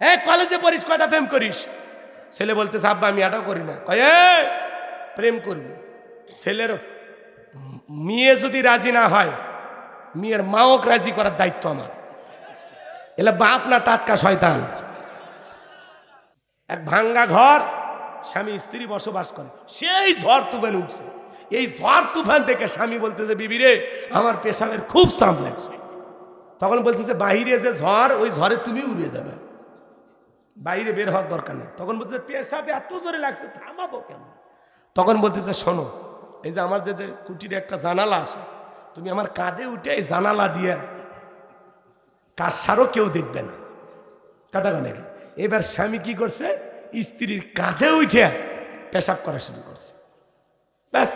হ্যাঁ কলেজে পড়িস, কয়টা প্রেম করিস? ছেলে বলতেছে, আব্বা, আমি এটাও করি না। কয়ে প্রেম করবি? ছেলের মেয়ে যদি রাজি না হয়, মেয়ের মাওক রাজি করার দায়িত্ব আমার। এলে বাপ না টাটকা শয়তান। এক ভাঙ্গা ঘর, স্বামী স্ত্রী বসবাস করে। সেই ঝড় তুফান উঠছে। এই ঝড় তুফান থেকে স্বামী বলতেছে, বিবি রে, আমার পেশাবের খুব চাপ লাগছে। তখন বলতেছে, বাহিরে যে ঝড়, ওই ঝড়ে তুমি উড়ে যাবে। বাইরে বের হওয়ার দরকার নেই। তখন বলতেছে, পেশাবে এত জোরে লাগছে, থামাবো কেন? তখন বলতেছে, শোনো, এই যে আমার যে কুটির একটা জানালা আছে, তুমি আমার কাঁধে উঠে এই জানালা দিয়ে কাজ সারও কেউ দেখবে না। কথা নাকি? এবার স্বামী কি করছে? স্ত্রীর কাঁধে উঠে পেশাব করা শুরু করছে। ব্যাস,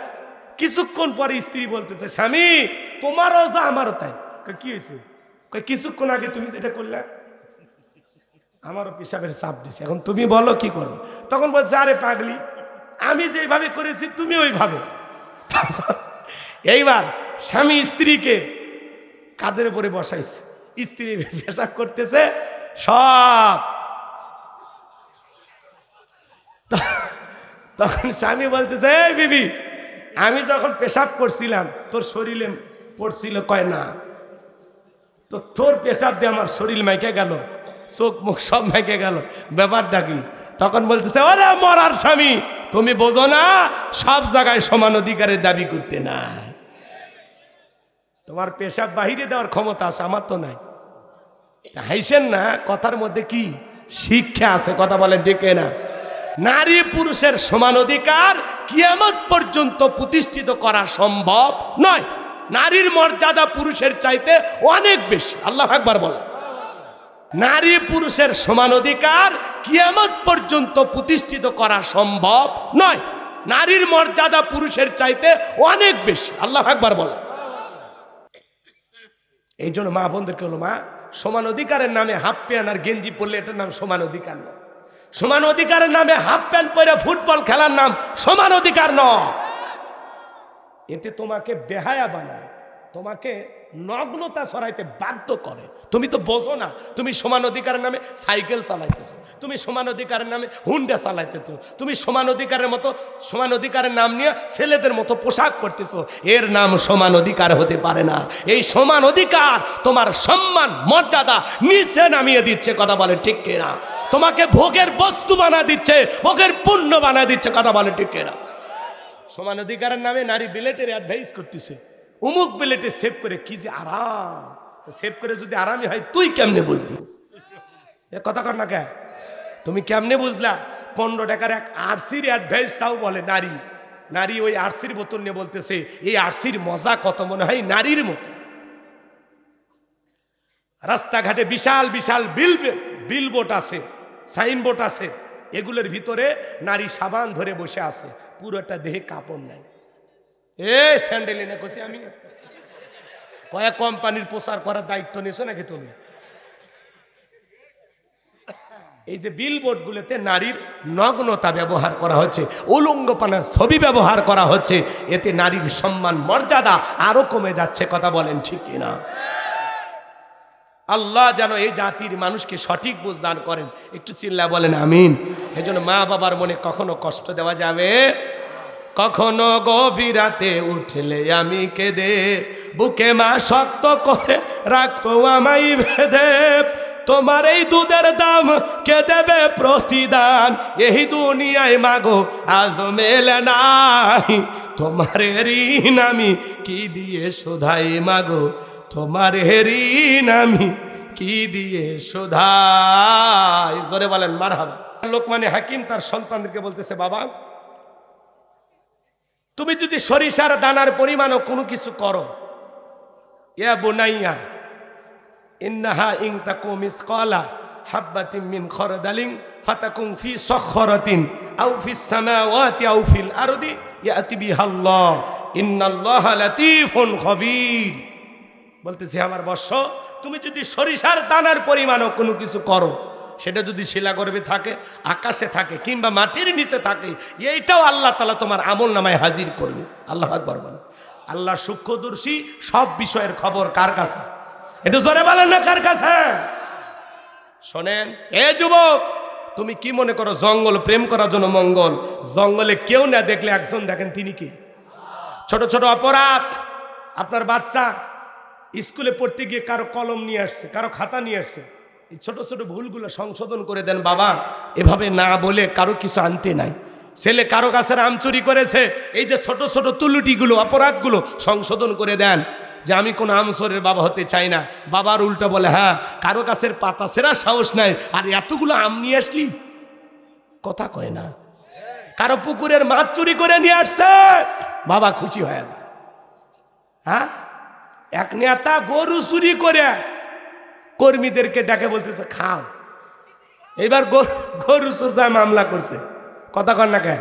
কিছুক্ষণ পরে স্ত্রী বলতেছে, স্বামী, তোমারও যা, আমারও তাই। কি হয়েছে? কিছুক্ষণ আগে তুমি যেটা করলে আমারও পেশাবের চাপ দিছে। এখন তুমি বলো কি করো? তখন বলছে, আরে পাগলি, আমি যেভাবে করেছি, তুমি ওইভাবে। এইবার স্বামী স্ত্রীকে কাদের উপরে বসাইছে? স্ত্রী পেশাব করতেছে, সব। তখন স্বামী বলতেছে, এই বিবি, আমি যখন পেশাব করছিলাম, তোর শরীরে পড়ছিল কয় না? তো তোর পেশাব দিয়ে আমার শরীর মাইকে গেল, চোখ মুখ সব মাইকে গেল, ব্যাপারটা কি? তখন বলতেছে, ওরে মরার স্বামী, তুমি বোঝো না, সব জায়গায় সমান অধিকারের দাবি করতে নাই তোমার পেশাব বাহিরে দেওয়ার ক্ষমতা আছে, আমার তো নাই। তা হাইছেন না, কথার মধ্যে কি? শিক্ষা আছে, কথা বলেন ডেকে না নারী পুরুষের সমান অধিকার কিয়ামত পর্যন্ত প্রতিষ্ঠিত করা সম্ভব নয়। নারীর মর্যাদা পুরুষের চাইতে অনেক বেশি। আল্লাহ একবার বলে নারী পুরুষের সমান অধিকার কিয়ামত পর্যন্ত প্রতিষ্ঠিত করা সম্ভব নয়। নারীর মর্যাদা পুরুষের চাইতে অনেক বেশি। আল্লাহ একবার বলে এই জন্য মা বোনদেরকে হলো মা, সমান অধিকারের নামে হাফ প্যান্ট আর গেঞ্জি পরলে এটার নাম সমান অধিকার নয়। সমান অধিকারের নামে হাফ প্যান্ট পরে ফুটবল খেলার নাম সমান অধিকার নয়। এতে তোমাকে বেহায়া বানায়, তোমাকে নগ্নতা সরাইতে বাধ্য করে। তুমি তো বোঝো না, তুমি সমান অধিকারের নামে সাইকেল চালাইতেছো, তুমি সমান অধিকারের নামে হুন্ডা চালাইতেছো, তুমি সমান অধিকারের মতো, সমান অধিকারের নাম নিয়ে ছেলেদের মতো পোশাক পরতেছো, এর নাম সমান অধিকার হতে পারে না। এই সমান অধিকার তোমার সম্মান, মর্যাদা নিচে নামিয়ে দিচ্ছে, কথা বলে ঠিক কেনা? তোমাকে ভোগের বস্তু বানা দিচ্ছে, ভোগের পুণ্য বানা দিচ্ছে, কথা বলে ঠিক কিনা? সমান অধিকারের নামে নারী বিলেটের অ্যাডভাইস করতেছে। উমুক বিলেটে সেভ করে কি যে আরাম। সেভ করে যদি আরামই হয়, তুই কেমনে বুঝলি এ কথা কর না কে? তুমি কেমনে বুঝলা? পনেরো টাকার এক আরসির অ্যাডভাইস তাও বলে নারী। নারী ওই আরসির বোতল নিয়ে বলতেছে, এই আরসির মজা কত মনে হয় নারীর মতো? রাস্তাঘাটে বিশাল বিশাল বিল বিলবোট আছে, সাইনবোর্ড আছে। এগুলোর ভিতরে নারী সাবান ধরে বসে আছে। পুরোটা দেহে কাপড় নাই। এ, স্যান্ডেল এনে কষি আমি। কয়েক কোম্পানির প্রচার করার দায়িত্ব নিয়েছো নাকি তুমি? এই যে বিলবোর্ডগুলোতে নারীর নগ্নতা ব্যবহার করা হচ্ছে, উলঙ্গপানার ছবি ব্যবহার করা হচ্ছে, এতে নারীর সম্মান, মর্যাদা আরও কমে যাচ্ছে, কথা বলেন ঠিক কিনা? আল্লাহ যেন এই জাতির মানুষকে সঠিক বুঝদান করেন। একটু চিল্লা বলেন, আমিন। এজন্য মা বাবার মনে কখনো কষ্ট দেওয়া যাবে? কখনো গভীর রাতে উঠলে আমি কেঁদে, বুকে মা শক্ত করে রাখতো আমাই ভেদে তোমার এই দুধের দাম কে দেবে প্রতিদান? এই দুনিয়ায় মাগো আজ মেলে নাই। তোমার ঋণ আমি কি দিয়ে শোধাই মাগো? তোমার ঋণ আমি কি দিয়ে শোধাই? জোরে বলেন মার হাবা লোকমানে হাকিম তার সন্তানদেরকে বলতেছে, বাবা, তুমি যদি সরিষার দানার পরিমাণও কোনো কিছু করো, ইয়া বোনাইয়া, ইন্নাহা ইং তাকু মিসকালা হাব্বাতিন মিন খরদালিন ফাতাকুন ফি লাতীফুন খবীর। বলতেছি, আমার বর্ষ, তুমি যদি সরিষার দানার পরিমাণও কোনো কিছু করো, সেটা যদি শিলাগর্ভে থাকে, আকাশে থাকে, কিংবা মাটির নিচে থাকে, এইটাও আল্লাহ তালা তোমার আমল নামায় হাজির করবে। আল্লাহ আকবর বলে আল্লাহ সূক্ষ্মদর্শী সব বিষয়ের খবর কার কাছে? এটা জোরে বলেন না কার কাছে? শোনেন, এ যুবক, তুমি কি মনে করো জঙ্গল প্রেম করার জন্য মঙ্গল? জঙ্গলে কেউ না দেখলে একজন দেখেন তিনি কি? ছোট ছোট অপরাধ, আপনার বাচ্চা স্কুলে পড়তে গিয়ে কারও কলম নিয়ে আসছে, কারও খাতা নিয়ে আসছে। এই ছোট ছোট ভুলগুলো সংশোধন করে দেন বাবা। এভাবে না বলে কারও কিছু আনতে নাই। ছেলে কারও গাছের আম চুরি করেছে, এই যে ছোট ছোট তুলুটিগুলো, অপরাধগুলো সংশোধন করে দেন যে আমি কোনো আমসরের বাবা হতে চাই না। বাবার উল্টা বলে হ্যাঁ কারও কাছের পাতা সেরা সাহস নাই, আর এতগুলো আম নিয়ে আসলি? কথা কয় না। কারও পুকুরের মাছ চুরি করে নিয়ে আসছে, বাবা খুশি হয়ে যায়। হ্যাঁ? এক নেতা গরু চুরি করে কর্মীদেরকে ডাকে বলতেছে, খাও। এবার গরু গরু চুরজায় মামলা করছে। কথা কর না কে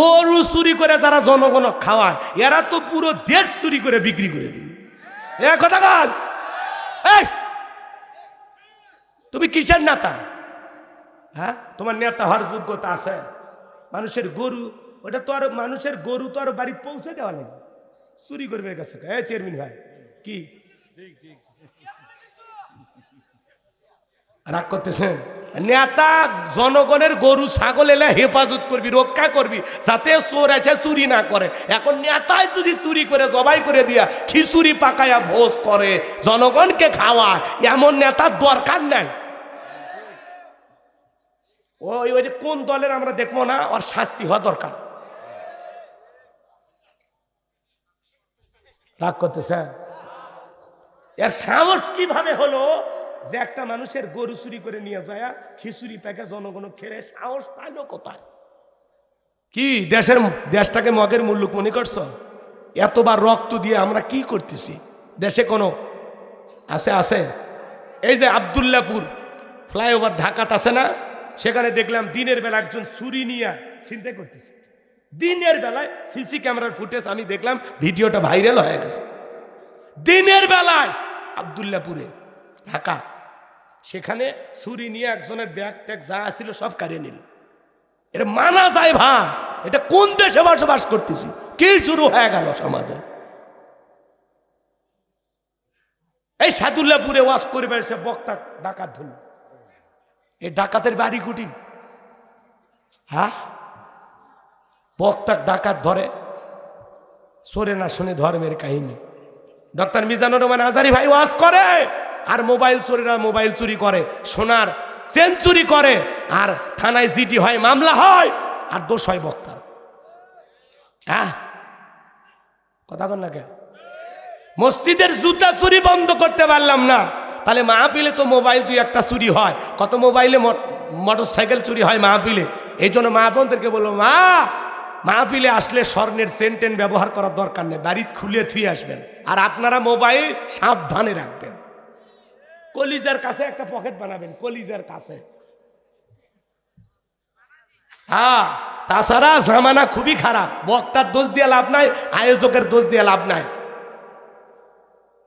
গরু চুরি করে যারা জনগণ খাওয়ায়, এরা তো পুরো দেশ চুরি করে বিক্রি করে দিবে। কথা কন? তুমি কিসের নেতা? হ্যাঁ? তোমার নেতা হওয়ার যোগ্যতা আছে? মানুষের গরু, ওটা তো আর, মানুষের গরু তো আর বাড়ি পৌঁছে দেওয়া লাগবে। চুরি করবে কাছে এ, চেয়ারম্যান ভাই। কি? রাগ করতেছেন নেতা জনগণের গরু ছাগল এলে হেফাজত করবি রক্ষা করবি যাতে চোর এসে চুরি না করে। এখন নেতায় যদি চুরি করে জবাই করে দিয়া খিচুড়ি পাকায়া ভোজ করে জনগণকে খাওয়া এমন নেতার দরকার নাই। ওই ওই কোন দলের আমরা দেখব না ওর শাস্তি হওয়া দরকার। রাগ করতেছে? এর সাহস কীভাবে হলো যে একটা মানুষের গরু চুরি করে নিয়ে যায়, খিচুড়ি প্যাকে জনগণ খেলে সাহস পাইলো কোথায়? কি, দেশের, দেশটাকে মগের মুল্লুক মনে করছ? এতবার রক্ত দিয়ে আমরা কি করতেছি? দেশে কোনো আছে আছে? এই যে আবদুল্লাপুর ফ্লাইওভার ঢাকাত আছে না, সেখানে দেখলাম দিনের বেলা একজন ছুরি নিয়ে চিন্তা করতেছে। দিনের বেলায় সিসি ক্যামেরার ফুটেজ আমি দেখলাম, ভিডিওটা ভাইরাল হয়ে গেছে। দিনের বেলায় আবদুল্লাপুরে, ঢাকা। সেখানে ছুরি নিয়ে একজনের ব্যাগ ট্যাগ যা ছিল সব কারিয়ে নিল। এটা মানা যায় ভা এটা কোন দেশে বসবাস করতেছি? কি শুরু হয়ে গেল সমাজে? এই সাদুল্লাপুরে ওয়াজ করবে, সে বক্তা ডাকাত ধরল। এই ডাকাতের বাড়ি কুটি? হ্যাঁ? বক্তা ডাকাত ধরে, সরে না শুনে ধর্মের কাহিনী। ডক্টর মিজানুর রহমান আজারি ভাই ওয়াজ করে, আর মোবাইল চোরেরা মোবাইল চুরি করে, সোনার চেন চুরি করে, আর থানায় জিটি হয়, মামলা হয়, আর দোষ হয় বক্তার। হ্যাঁ কথা কন না কে মসজিদের জুতা চুরি বন্ধ করতে পারলাম না। তাহলে মাহফিলে তো মোবাইল দুই একটা চুরি হয়। কত মোবাইলে মোটর সাইকেল চুরি হয় মাহফিলে। এই জন্য মা বোনদেরকে বলব, মা মাহফিলে আসলে স্বর্ণের সেন্টেন ব্যবহার করার দরকার নেই বাড়ি খুলে থুয়ে আসবেন। আর আপনারা মোবাইল সাবধানে রাখবেন। কলিজার কাছে একটা পকেট বানাবেন, কলিজার কাছে। হ্যাঁ তাছাড়া জামানা খুবই খারাপ। বক্তার দোষ দিয়ে লাভ নাই, আয়োজকের দোষ দিয়ে লাভ নাই।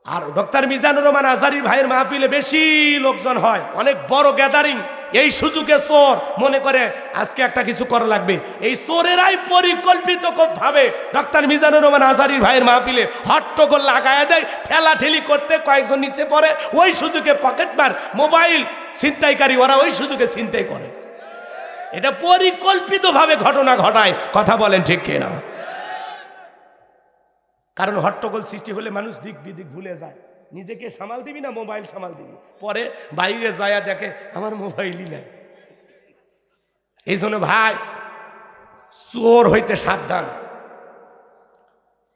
আর ডক্টর মিজানুর রহমান আজারি ভাইয়ের মাহফিলে বেশি লোকজন হয়। অনেক বড় গ্যাদারিং এই সুযোগে চোর মনে করে আজকে একটা কিছু করা লাগবে। এই চোরেরাই পরিকল্পিত ভাবে ডক্টর মিজানুর রহমান আজারি ভাইয়ের মাহফিলে হট্টগোল লাগায় দেয় ঠেলা ঠেলি করতে কয়েকজন নিচে পড়ে, ওই সুযোগে পকেট মার মোবাইল ছিনতাইকারী, ওরা ওই সুযোগে ছিনতাই করে। এটা পরিকল্পিতভাবে ঘটনা ঘটায়। কথা বলেন ঠিক কিনা? কারণ হট্টগোল সৃষ্টি হলে মানুষ দিক বিদিক ভুলে যায়। নিজেকে সামাল দিবি না, মোবাইল সামাল দিবি। পরে বাইরে যায়া দেখে, আমার মোবাইলই নাই। এই জন্য ভাই, চোর হইতে সাবধান।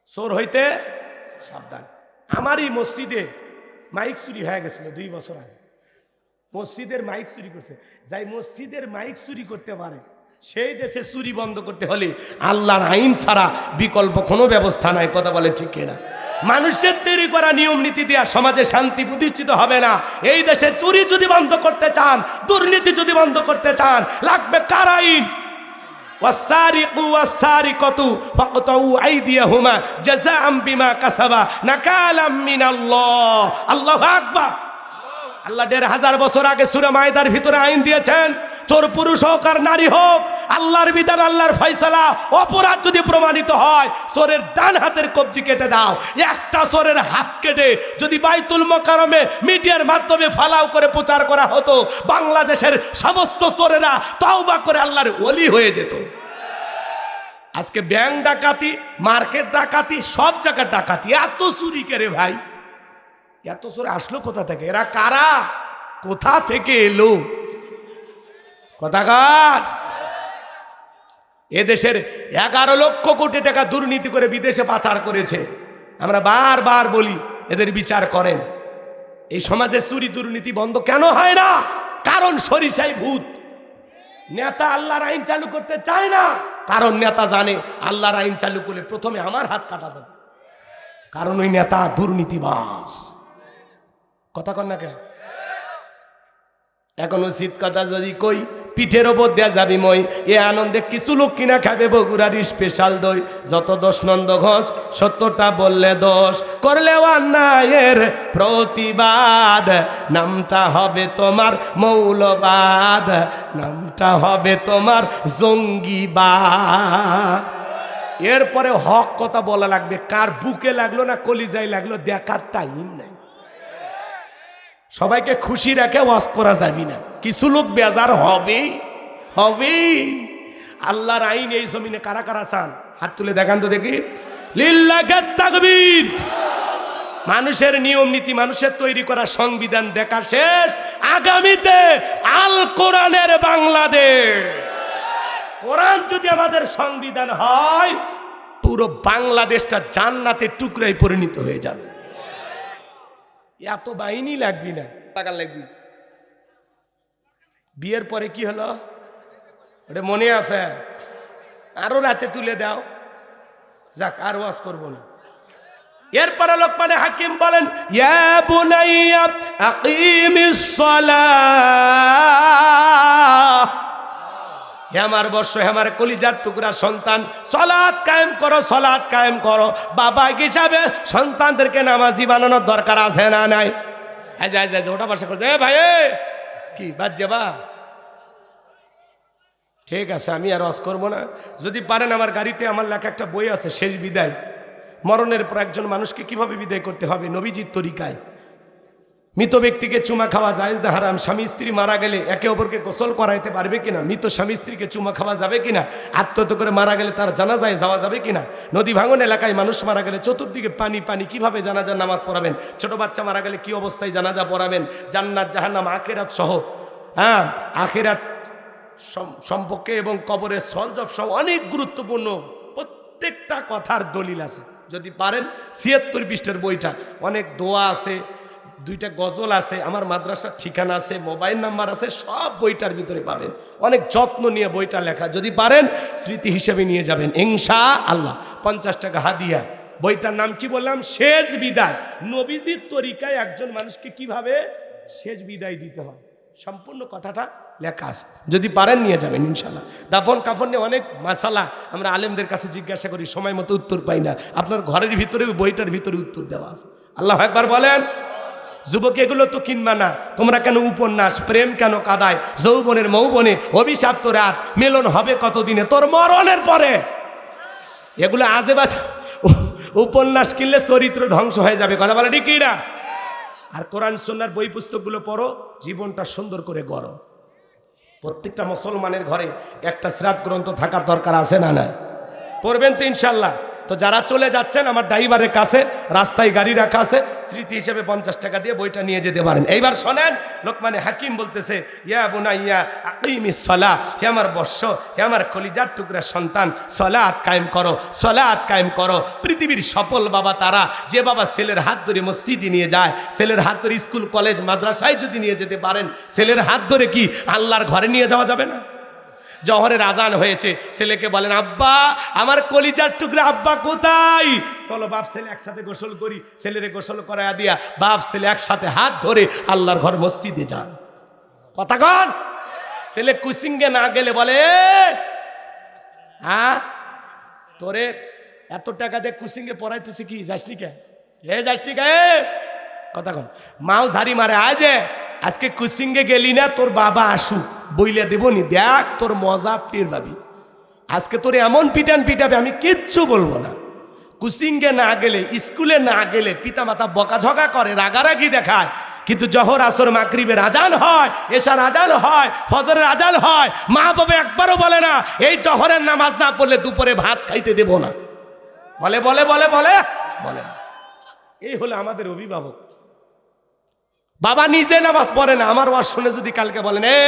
চোর হইতে সাবধান। আমারই মসজিদে মাইক চুরি হয়ে গেছিল দুই বছর আগে। মসজিদের মাইক চুরি করছে। যাই মসজিদের মাইক চুরি করতে পারে সেই দেশে চুরি বন্ধ করতে হলে আল্লাহর আইন ছাড়া বিকল্প কোনো ব্যবস্থা নাই কথা বলে ঠিক কিনা মানুষের তৈরি করা নিয়ম নীতি দেওয়া সমাজে শান্তি প্রতিষ্ঠিত হবে না এই দেশে চুরি যদি বন্ধ করতে চান দুর্নীতি যদি বন্ধ করতে চান লাগবে কার আইন والسارق والسارقة فاقطعوا أيديهما جزاء بما كسبا نكالا من الله الله أكبر আল্লাহ দেড় হাজার বছর আগে সুরে মায়দার ভিতরে আইন দিয়েছেন, চোর পুরুষ হোক আর নারী হোক, আল্লাহর বিধান, আল্লাহর ফয়সালা, অপরাধ যদি প্রমাণিত হয়, চোরের ডান হাতের কবজি কেটে দাও, একটা চোরের হাত কেটে যদি বাইতুল মকারমে মিডিয়ার মাধ্যমে ফালাও করে প্রচার করা হতো, বাংলাদেশের সমস্ত চোরেরা তাওবা করে আল্লাহর ওলি হয়ে যেত। আজকে ব্যাংক ডাকাতি, মার্কেট ডাকাতি, সব জায়গার ডাকাতি, এত চুরি করে ভাই? এত চোরে আসলো কোথা থেকে? এরা কারা? কোথা থেকে এলো? কথাকার? এদেশের এগারো লক্ষ কোটি টাকা দুর্নীতি করে বিদেশে পাচার করেছে। আমরা বারবার বলি, এদের বিচার করেন। এই সমাজে চুরি দুর্নীতি বন্ধ কেন হয় না? কারণ সরিষাই ভূত। নেতা আল্লাহর আইন চালু করতে চায় না। কারণ নেতা জানে, আল্লাহর আইন চালু করলে প্রথমে আমার হাত কাটা দেবে কারণ ওই নেতা দুর্নীতিবাস কথা কন না কেন? এখন উচিত কথা যদি কই, পিঠের ওপর দেয়া যাবি মই। এ আনন্দে কিছু লোক কিনা খাবে বগুড়ার স্পেশাল দই। যত দশ নন্দ ঘোষ সত্যটা বললে দোষ। করলে অন্যায়ের প্রতিবাদ। নামটা হবে তোমার মৌলবাদ। নামটা হবে তোমার জঙ্গিবাদ। এরপরে হক কথা বলা লাগবে। কার বুকে লাগল না কলিজায় লাগল দেখার টাইম নাই। সবাইকে খুশি রেখে ওয়াজ করা যাবি না। কিছু লোক বেজার, হবে হবে। আল্লাহর আইন এই জমিনে কারা কারা চান? হাত তুলে দেখান তো দেখি। মানুষের নিয়ম নীতি, মানুষের তৈরি করা সংবিধান দেখা শেষ। আগামীতে আল কোরআনের বাংলাদেশ। কোরআন যদি আমাদের সংবিধান হয়, পুরো বাংলাদেশটা জান্নাতের টুকরায় পরিণত হয়ে যাবে। এত বাহিনী লাগবি না। টাকা লাগবি। বিয়ের পরে কি হলো? ওটা মনে আছে? আরও রাতে তুলে দাও। যাক আর ওয়াজ করব না। এরপরে লোকমানে হাকিম বলেন ইয়া বুনাইয়া আকিমিস সালাহ। হে আমার বর্ষ হে আমার কলিজার টুকরা সন্তান সলাৎ কায়েম করো সলাৎ কায়েম করো। বাবা হিসাবে সন্তানদেরকে নামাজি বানানোর দরকার আছে না নাই? এই যে, এই যে, এই যে, ওটা বাসা করতে এ ভাই কি বাদ যাবা ঠিক আছে আমি আর রস করব না। যদি পারেন আমার গাড়িতে আমার লেখা একটা বই আছে শেষ বিদায়। মরণের পর একজন মানুষকে কীভাবে বিদায় করতে হবে? নবীজির তরিকায়। মৃত ব্যক্তিকে চুমা খাওয়া জায়েজ না হারাম। স্বামী স্ত্রী মারা গেলে একে অপরকে গোসল করাইতে পারবে কিনা? মৃত স্বামী স্ত্রীকে চুমা খাওয়া যাবে কিনা? আত্মহত্যা করে মারা গেলে তার জানাজায় যাওয়া যাবে কিনা? নদী ভাঙন এলাকায় মানুষ মারা গেলে চতুর্দিকে পানি পানি কীভাবে জানাজার নামাজ পড়াবেন? ছোট বাচ্চা মারা গেলে কি অবস্থায় জানাজা পড়াবেন? জান্নাত, জাহান্নাম, আখেরাত সহ হ্যাঁ? আখেরাত সম্পর্কে এবং কবরের সলজব সহ অনেক গুরুত্বপূর্ণ প্রত্যেকটা কথার দলিল আছে। যদি পারেন, ছিয়াত্তর পৃষ্ঠের বইটা। অনেক দোয়া আছে দুইটা গজল আছে, আমার মাদ্রাসার ঠিকানা আছে, মোবাইল নাম্বার আছে, সব বইটার ভিতরে পাবেন। অনেক যত্ন নিয়ে বইটা লেখা। যদি পারেন, স্মৃতি হিসেবে নিয়ে যাবেন। ইনশা আল্লাহ পঞ্চাশ টাকা হাদিয়া। বইটার নাম কি বললাম? শেষ বিদায়। নবীজির তরিকায় একজন মানুষকে কীভাবে শেষ বিদায় দিতে হয়? সম্পূর্ণ কথাটা লেখা আছে। যদি পারেন, নিয়ে যাবেন ইনশাল্লাহ দাফন কাফন নিয়ে অনেক মাসালা আমরা আলেমদের কাছে জিজ্ঞাসা করি, সময় মতো উত্তর পাই না। আপনার ঘরের ভিতরে বইটার ভিতরে উত্তর দেওয়া আছে। আল্লাহ একবার বলেন। যুবক, এগুলো তো কিনবা না। তোমরা কেন উপন্যাস, প্রেম কেন কাদায়? যৌবনের, মৌবনে অভিশাপ্ত রাত, মিলন হবে কতদিনে? তোর মরণের পরে। এগুলো আজে বাজে উপন্যাস কিনলে চরিত্র ধ্বংস হয়ে যাবে। কথা বলে না আর কোরআন সন্ন্যার বই পুস্তকগুলো পড়ো, জীবনটা সুন্দর করে গড়ো। প্রত্যেকটা মুসলমানের ঘরে একটা শ্রাদ গ্রন্থ থাকার দরকার আছে না না পড়বেন তো ইনশাল্লাহ। তো যারা চলে যাচ্ছেন, আমার ড্রাইভারের কাছে, রাস্তায় গাড়ি রাখা আছে, স্মৃতি হিসেবে পঞ্চাশ টাকা দিয়ে বইটা নিয়ে যেতে পারেন। এইবার শোনেন, লোকমানে হাকিম বলতেছে, ইয়া বুনাইয়া আকিমি সলা, হে আমার বর্ষ, হে আমার কলিজার টুকরা সন্তান, সলাৎ কায়েম করো, সলাৎ কায়েম করো। পৃথিবীর সফল বাবা তারা, যে বাবা ছেলের হাত ধরে মসজিদে নিয়ে যায়, ছেলের হাত ধরে স্কুল, কলেজ, মাদ্রাসায় যদি নিয়ে যেতে পারেন, ছেলের হাত ধরে কি আল্লাহর ঘরে নিয়ে যাওয়া যাবে না? জহরের আজান হয়েছে। ছেলেকে বলেন, আব্বা, আমার কলিজার টুকরা, আব্বা কোথায়? চলো, বাপ ছেলে একসাথে গোসল করি। ছেলেরে গোসল করায়া দিয়া বাপ ছেলে একসাথে হাত ধরে আল্লাহর ঘর মসজিদে যান। কথা কন? ছেলে কুসিঙ্গে না গেলে বলে হ্যাঁ? তোরে এত টাকা দিয়ে কুসিঙ্গে পড়াইতেছি কি? যাসনি কে? এ, যাসনি কে? কথা কন। মাও ঝাড়ি মারে, আয় যে। আজকে কুসিঙ্গে গেলি না, তোর বাবা আসুক। বইলে দেব নি দেখ তোর মজা টের আজকে তোর এমন পিটান পিটাবে, আমি কিচ্ছু বলব না। কুসিঙ্গে না গেলে, স্কুলে না গেলে পিতামাতা বকাঝকা করে, রাগারাগি দেখায়। কিন্তু জহর আসর মাকরিবের আজান হয় এশার আজান হয়, ফজরের আজান হয়, মা বাবা একবারও বলে না, এই জহরের নামাজ না পড়লে দুপুরে ভাত খাইতে দেব না। বলে বলে বলে বলে বলে এই হলো আমাদের অভিভাবক। বাবা নিজে নামাজ পড়ে না, আমার ওয়াজ শুনে যদি কালকে বলেন, এ,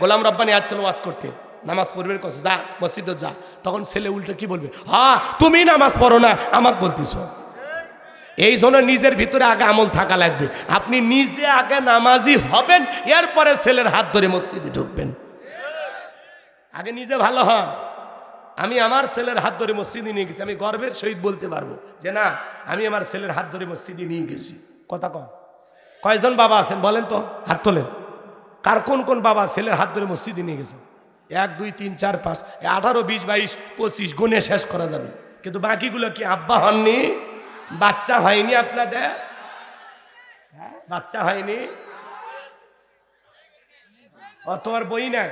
গোলাম রব্বানি আজ চলো ওয়াজ করতে, নামাজ পড়বেন কছে, যা, মসজিদে যা। তখন ছেলে উল্টে কি বলবে হ্যাঁ তুমি নামাজ পড়ো না, আমাকে বলতেছ এই জন্য নিজের ভিতরে আগে আমল থাকা লাগবে। আপনি নিজে আগে নামাজি হবেন, এরপরে ছেলের হাত ধরে মসজিদে ঢুকবেন। আগে নিজে ভালো হন। আমি আমার ছেলের হাত ধরে মসজিদে নিয়ে গেছি, আমি গর্বের সহিত বলতে পারব যে না, আমি আমার ছেলের হাত ধরে মসজিদে নিয়ে গেছি। কথা কন। কয়জন বাবা আছেন বলেন তো? হাত তোলেন। কার কোন কোন বাবা ছেলের হাত ধরে মসজিদে নিয়ে গেছে? এক, দুই, তিন, চার, পাঁচ আঠারো, বিশ, বাইশ, পঁচিশ গুণে শেষ করা যাবে। কিন্তু বাকিগুলো কি আব্বা হননি? বাচ্চা হয়নি আপনাদের? হ্যাঁ? বাচ্চা হয়নি? ও, তোমার বই নাই?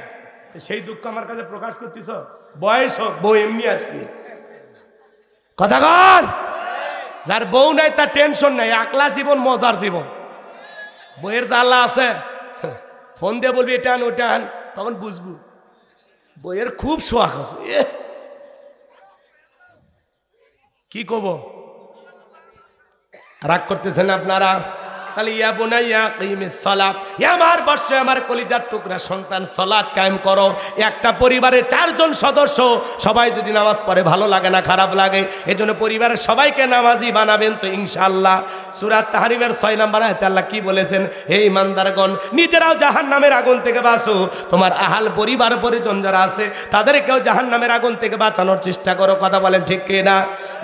সেই দুঃখ আমার কাছে প্রকাশ করতেছ? বয়স হোক, বউ এমনি আসবে। কথা কন? যার বউ নাই, তার টেনশন নাই, একলা জীবন, মজার জীবন। বইয়ের জ্বালা আছে। ফোন দিয়ে বলবি, এটা আন ওটা আন। তখন বুঝব। বইয়ের খুব শোয়াক আছে। এ। কি কব? রাগ করতেছেন আপনারা? তাহলে আমার বর্ষে আমার কলিজার টুকরা সন্তান, সালাত কায়েম করো। একটা পরিবারের চারজন সদস্য, সবাই যদি নামাজ পড়ে, ভালো লাগে না, খারাপ লাগে, এজন্য পরিবারের সবাইকে নামাজি বানাবেন তো ইনশাআল্লাহ। সুরাত তাহারিমের ছয় নাম্বার আয়তে কি বলেছেন? হে ইমানদারগণ, নিজেরাও জাহান নামের আগুন থেকে বাঁচো। তোমার আহাল পরিবার পরিজন যারা আছে, তাদেরকেও জাহান নামের আগুন থেকে বাঁচানোর চেষ্টা করো। কথা বলেন ঠিক কিনা?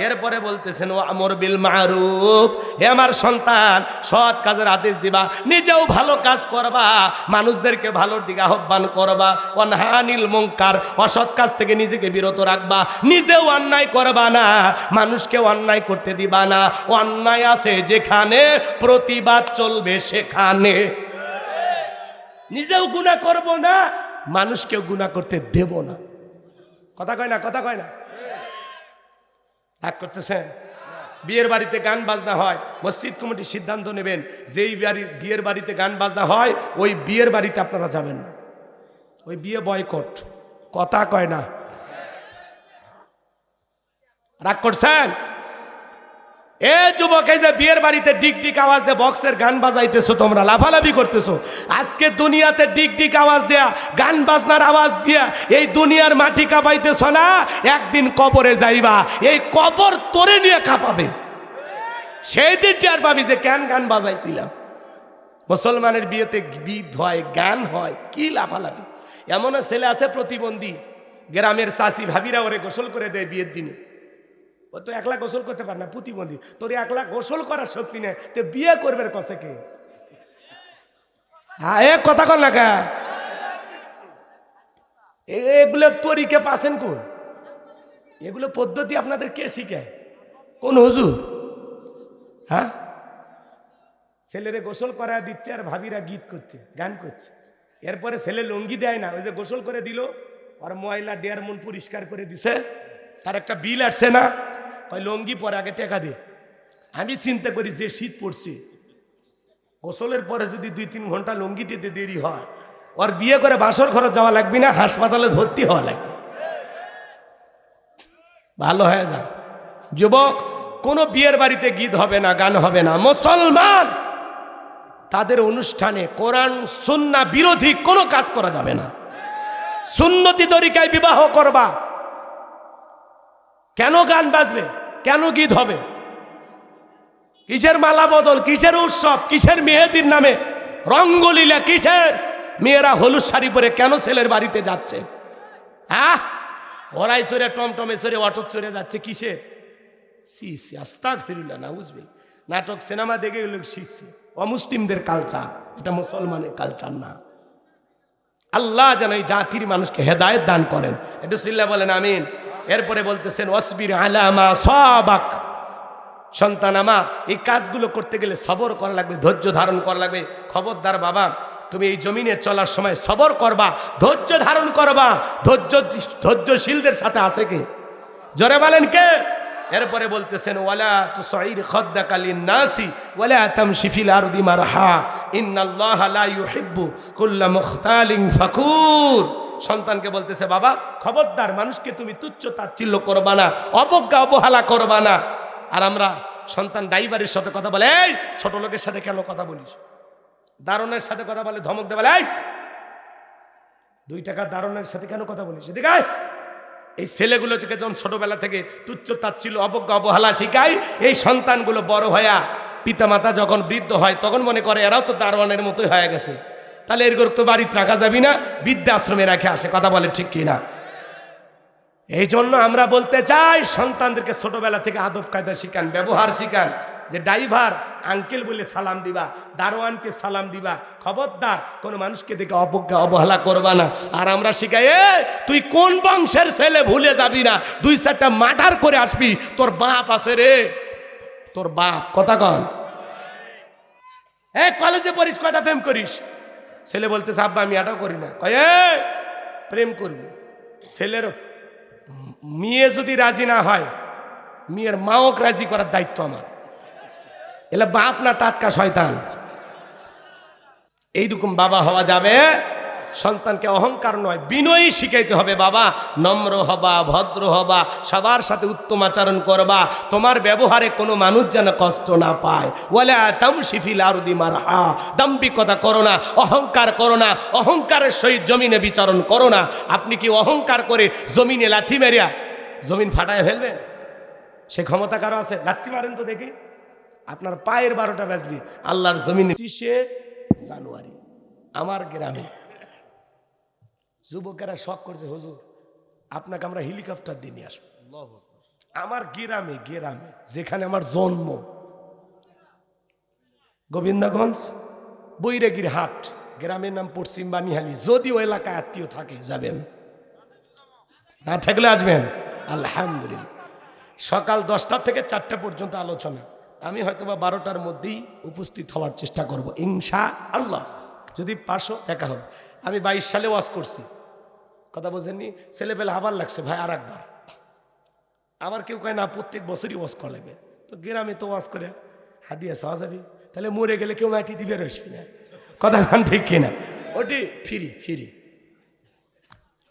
এরপরে বলতেছেন ও আমর বিল মারুফ। হে আমার সন্তান, সৎ কাজের আদেশ দিবা, নিজেও ভালো কাজ করবা, মানুষদেরকে ভালোর দিকে আহ্বান করবা, অনহানিল মঙ্কার অসৎ কাজ থেকে নিজেকে বিরত রাখবা, নিজেও অন্যায় করবা না, মানুষকে অন্যায় করতে দিবা না, অন্যায় আছে যেখানে, প্রতিবাদ চলবে সেখানে। নিজেও গুণা করব না, মানুষকেও গুণা করতে দেব না। কথা কয় না, কথা কয় না? রাগ করতেছেন? বিয়ের বাড়িতে গান বাজনা হয়, মসজিদ কমিটি সিদ্ধান্ত নেবেন, যেই বাড়ি বিয়ের বাড়িতে গান বাজনা হয়, ওই বিয়ের বাড়িতে আপনারা যাবেন। ওই বিয়ে বয়কট। কথা কয় না। রাগ করছেন? এ যুবক, এই যে বিয়ের বাড়িতে ডিক ডিক আওয়াজ দিয়ে বক্সের গান বাজাইতেছো তোমরা, লাফালাফি করতেছো। আজকে দুনিয়াতে ডিক ডিক আওয়াজ দেয়া, গান বাজনার আওয়াজ দিয়া এই দুনিয়ার মাটি কাঁপাইতেছ না? একদিন কবরে যাইবা, এই কবর তোরে নিয়ে কাঁপাবে। সেই দিন টের পাবি যে কেন গান বাজাইছিলাম। মুসলমানের বিয়েতে বিদ হয়, গান হয়, কি লাফালাফি। এমন ছেলে আছে প্রতিবন্ধী, গ্রামের চাষি ভাবিরা ওরে গোসল করে দেয় বিয়ের দিনে। ও তো একলা গোসল করতে পার না প্রতিবন্ধী তোর একলা গোসল করার শক্তি নেই, তো বিয়ে করবে কসে কে? হ্যাঁ এ কথা কর না কা? এ- এগুলো তরিকে পাচ্ছেন কোন এগুলো পদ্ধতি আপনাদের কে শিখায় কোন হুজুর? হ্যাঁ? ছেলেরে গোসল করা দিচ্ছে আর ভাবিরা গীত করছে, গান করছে। এরপরে ছেলে লঙ্গি দেয় না, ওই যে গোসল করে দিল, আর ময়লা ডেয়ার মন পরিষ্কার করে দিছে। তার একটা বিল আসছে না ওই লঙ্গি পরে আগে টেকা দে। আমি চিন্তা করি যে শীত পড়ছে। গোসলের পরে যদি দুই তিন ঘণ্টা লঙ্গি দিতে দেরি হয়, ওর বিয়ে করে বাসর খরচ যাওয়া লাগবে না, হাসপাতালে ভর্তি হওয়া লাগবে। ভালো হয়ে যা যুবক, কোনো বিয়ের বাড়িতে গীত হবে না, গান হবে না। মুসলমান, তাদের অনুষ্ঠানে কোরআন সুন্না বিরোধী কোনো কাজ করা যাবে না। সুন্নতি তরিকায় বিবাহ করবা। কেন গান বাজবে? কেন গীত হবে? কিসের মালা বদল, কিসের উৎসব, কিসের মেহেদির নামে? রঙ্গলীলা কিসের? মেয়েরা হলুদ শাড়ি পরে কেন ছেলের বাড়িতে যাচ্ছে? হ্যাঁ? ওরাই চড়ে টমটমে চড়ে অটো চড়ে যাচ্ছে, কিসের? সি সি না বুঝবে নাটক, সিনেমা দেখে লোক শিখছে অমুসলিমদের কালচার এটা মুসলমানের কালচার না। আল্লাহ যেন এই জাতির মানুষকে হেদায়েত দান করেন। একটু সিল্লা বলেন, আমিন। এরপরে বলতেছেন অসবির আলামা সবাক। সন্তান আমার, এই কাজগুলো করতে গেলে সবর করা লাগবে, ধৈর্য ধারণ করা লাগবে। খবরদার বাবা, তুমি এই জমিনে চলার সময় সবর করবা, ধৈর্য ধারণ করবা। ধৈর্য ধৈর্যশীলদের সাথে আছে কে? জোরে বলেন কে? এরপরে বলতেছেন, ওয়ালা তুসাইর খদ্দাকালিন নাসি ওয়ালা তামশি ফিল আরদি মারহা, ইন্নাল্লাহা লা ইউহিব্বু কুল্লা মুখতালিন ফাকুর। সন্তানকে বলতেছে, বাবা, খবরদার মানুষকে তুমি তুচ্ছ তাচ্ছিল্য করবা না, অবজ্ঞা অবহেলা করবা না। আর আমরা সন্তান ড্রাইভারের সাথে কথা বলে, এই ছোট লোকের সাথে কেন কথা বলিস? দারুণের সাথে কথা বলে, ধমক দেবে এই, দুই টাকা দারুণের সাথে কেন কথা বলিস? এদিকে। এই ছেলেগুলো থেকে যখন ছোটবেলা থেকে তুচ্ছ তাচ্ছিল অবজ্ঞা, অবহেলা শিখায়, এই সন্তানগুলো বড় হয়া পিতামাতা যখন বৃদ্ধ হয়, তখন মনে করে এরাও তো দারোয়ানের মতোই হয়ে গেছে। তাহলে এরকম তো বাড়িতে রাখা যাবি না, বৃদ্ধাশ্রমে রাখে আসে, কথা বলে ঠিক কিনা? এই জন্য আমরা বলতে চাই, সন্তানদেরকে ছোটবেলা থেকে আদব কায়দা শিখান, ব্যবহার শিখান। যে ড্রাইভার, আঙ্কেল বলে সালাম দিবা, দারোয়ানকে সালাম দিবা, খবরদার, কোনো মানুষকে দেখে অবজ্ঞা, অবহেলা করবা না। আর আমরা শিখাই তুই কোন বংশের ছেলে ভুলে যাবি না? দুই চারটা মার্ডার করে আসবি, তোর বাপ আছে রে। তোর বাপ, কথা কন। এ, কলেজে পড়িস কয়টা প্রেম করিস? ছেলে বলতেছে, আব্বা, আমি এটাও করি না। কয় প্রেম করবি? ছেলের মেয়ে যদি রাজি না হয়, মেয়ের মাওক রাজি করার দায়িত্ব আমার। এলে বাপ না টাটকা শয়তান। এইরকম বাবা হওয়া যাবে, সন্তানকে অহংকার নয়, বিনয়ী শিখাইতে হবে বাবা, নম্র হবা, ভদ্র হবা, সবার সাথে উত্তম আচরণ করবা, তোমার ব্যবহারে কোনো মানুষ যেন কষ্ট না পায়। বলে তাম শিফিল আরুদি মার হা দাম্পিকতা করো না, অহংকার করো না, অহংকারের সহিত জমিনে বিচরণ করো না। আপনি কি অহংকার করে জমিনে লাথি মেরিয়া, জমিন ফাটায় ফেলবেন? সে ক্ষমতা কারও আছে? লাথি মারেন তো দেখি। আপনার পায়ের বারোটা বাজবে। আল্লাহর জমিনে পঁচিশে জানুয়ারি আমার গ্রামে। যুবকেরা শখ করছে হুজুর আপনাকে আমরা হেলিকপ্টার দিয়ে নিয়ে আসব। আমার গ্রামে গ্রামে যেখানে আমার জন্ম। গোবিন্দগঞ্জ বৈরাগীর হাট গ্রামের নাম পশ্চিম বানিহালি যদি যদিও এলাকায় আত্মীয় থাকে যাবেন। না থাকলে আসবেন। আলহামদুলিল্লাহ। সকাল দশটা থেকে চারটা পর্যন্ত আলোচনা। আমি হয়তো বা বারোটার মধ্যেই উপস্থিত হওয়ার চেষ্টা করব, ইনশা আল্লাহ। যদি পাশো দেখা হবে। আমি বাইশ সালে ওয়াজ করছি। কথা বোঝেননি ছেলেপেলে আবার লাগছে ভাই আর একবার আবার কেউ কয়, না, প্রত্যেক বছরই ওয়াজ করা লাগবে। তো গ্রামে তো ওয়াজ করে, হাদিয়া সাওয়া যাবি। তাহলে মরে গেলে কেউ মাটি দিবে, রসবি না। কথা খান ঠিক কিনা? ওটি ফিরি ফিরি।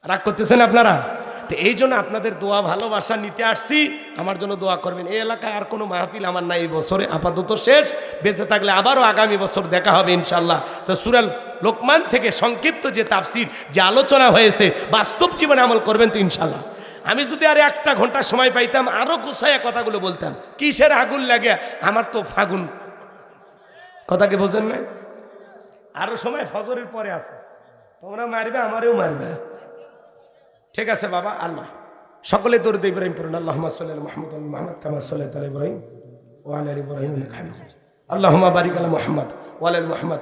রাগ করতেছেন আপনারা? তো এই জন্য আপনাদের দোয়া ভালোবাসা নিতে আসছি। আমার জন্য দোয়া করবেন। এই এলাকায় আর কোনো মাহফিল আমার নাই এই বছরে, আপাতত শেষ। বেঁচে থাকলে আবারও আগামী বছর দেখা হবে ইনশাল্লাহ তো সুরাল লোকমান থেকে সংক্ষিপ্ত যে তাফসির, যে আলোচনা হয়েছে, বাস্তব জীবনে আমল করবেন তো ইনশাল্লাহ আমি যদি আর একটা ঘণ্টা সময় পাইতাম আরও গুছাইয়া কথাগুলো বলতাম, কিসের আগুন লাগে আমার তো ফাগুন। কথাকে বোঝেন না আরও সময় ফজরের পরে আছে। তোমরা মারবে, আমারেও মারবে। ঠিক আছে বাবা আল্লাহ সকলে দরুদ ইব্রাহিম পড়ুন। আল্লাহ সাল্লাহ মাহমুদ মাহমুদ কামা সাল্লাহ ইব্রাহিম ওয়াল ইব্রাহিম আল্লাহ বারিক আলা মোহাম্মদ ওয়াল মোহাম্মদ।